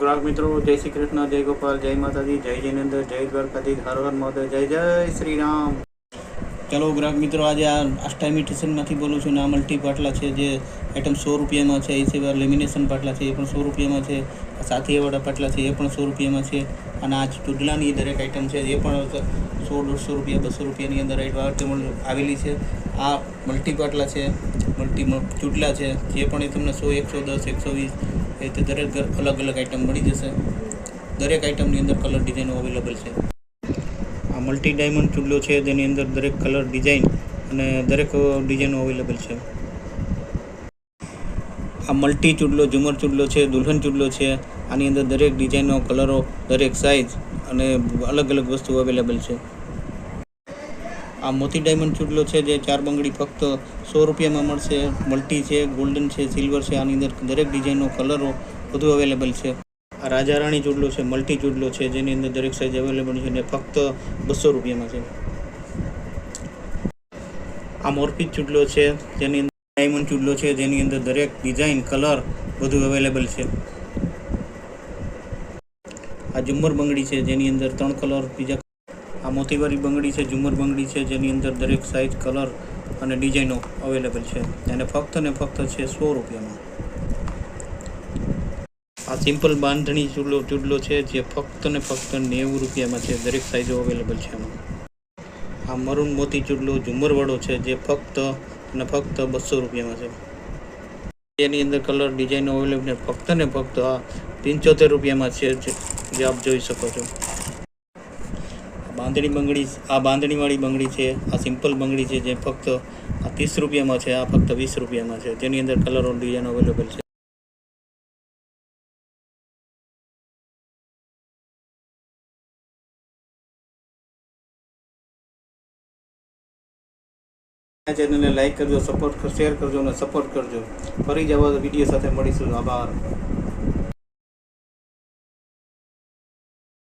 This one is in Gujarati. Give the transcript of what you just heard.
ગ્રાહક મિત્રો, જય શ્રી કૃષ્ણ, જય ગોપાલ, જય માતાજી, જય જયનંદર જય દ્વારકાધીશ, હર હર મહાદેવ, જય જય શ્રી રામ. ચલો ગ્રાહક મિત્રો, આજે આ અષ્ટામી ઇમિટેશનમાંથી બોલું છું. ને આ મલ્ટી પાટલા છે, જે આઇટમ સો રૂપિયામાં છે એ સિવાય લેમિનેશન પાટલા છે, એ પણ સો રૂપિયામાં છે. સાથીવાળા પાટલા છે, એ પણ સો રૂપિયામાં છે. અને આ ચૂડલાની દરેક આઇટમ છે, એ પણ સો દોઢસો રૂપિયા, બસો રૂપિયાની અંદર આઈટમ આવેલી છે. આ મલ્ટી પાટલા છે, મલ્ટી ચૂટલા છે, જે પણ એ તમને સો, એકસો દસ, એકસો વીસ એ રીતે દરેક અલગ અલગ આઇટમ મળી જશે. દરેક આઇટમની અંદર કલર ડિઝાઇનો અવેલેબલ છે. આ મલ્ટી ડાયમંડ ચૂડલો છે, તેની અંદર દરેક કલર ડિઝાઇન અને દરેક ડિઝાઇનો અવેલેબલ છે. આ મલ્ટી ચૂડલો ઝુમર ચૂડલો છે, દુલ્હન ચૂડલો છે, આની અંદર દરેક ડિઝાઇનો કલરો દરેક સાઇઝ અને અલગ અલગ વસ્તુ અવેલેબલ છે. આ મોતી ડાયમંડ ચૂડલો છે જે ચાર બંગડી ફક્ત સો રૂપિયામાં મળશે. મલ્ટી છે, ગોલ્ડન છે, સિલ્વર છે, આની અંદર દરેક ડિઝાઇનનો કલરો બધું અવેલેબલ છે. આ રાજા રાણી ચૂડલો છે, મલ્ટી ચૂડલો છે, જેની અંદર દરેક સાઇઝ અવેલેબલ છે અને ફક્ત બસો રૂપિયામાં છે. આ મોરપીચ ચૂડલો છે, જેની અંદર ડાયમંડ ચૂડલો છે, જેની અંદર દરેક ડિઝાઇન, કલર બધું અવેલેબલ છે. આ ઝુમ્મર બંગડી છે, જેની અંદર ત્રણ કલર, બીજા આ મોતીવાળી બંગડી છે ઝુમ્મર બંગડી છે, જેની અંદર દરેક સાઇઝ કલર અને ડિઝાઇનો અવેલેબલ છે. અને ફક્ત ને ફક્ત છે સો રૂપિયામાં. આ સિમ્પલ બાંધણી ચૂડલો ચૂડલો છે, જે ફક્ત ને ફક્ત નેવું રૂપિયામાં છે. દરેક સાઇઝો અવેલેબલ છે એમાં. આ મરૂન મોતી ચૂડલો ઝુમરવાળો છે, જે ફક્ત અને ફક્ત બસો રૂપિયામાં છે. એની અંદર કલર ડિઝાઇનો અવેલેબલ ફક્ત ને ફક્ત આ પંચોતેર રૂપિયામાં છે જે આપ જોઈ શકો છો. બાંધણી બંગડી આ બાંધણીવાળી બંગડી છે, આ સિમ્પલ બંગડી છે જે ફક્ત આ ત્રીસ રૂપિયામાં છે, આ ફક્ત વીસ રૂપિયામાં છે. તેની અંદર કલરો ડિઝાઇન અવેલેબલ છે. ચેનલને લાઈક કરજો સપોર્ટ શેર કરજો અને સપોર્ટ કરજો. ફરી જવા વીડિયો સાથે મળીશું. આભાર.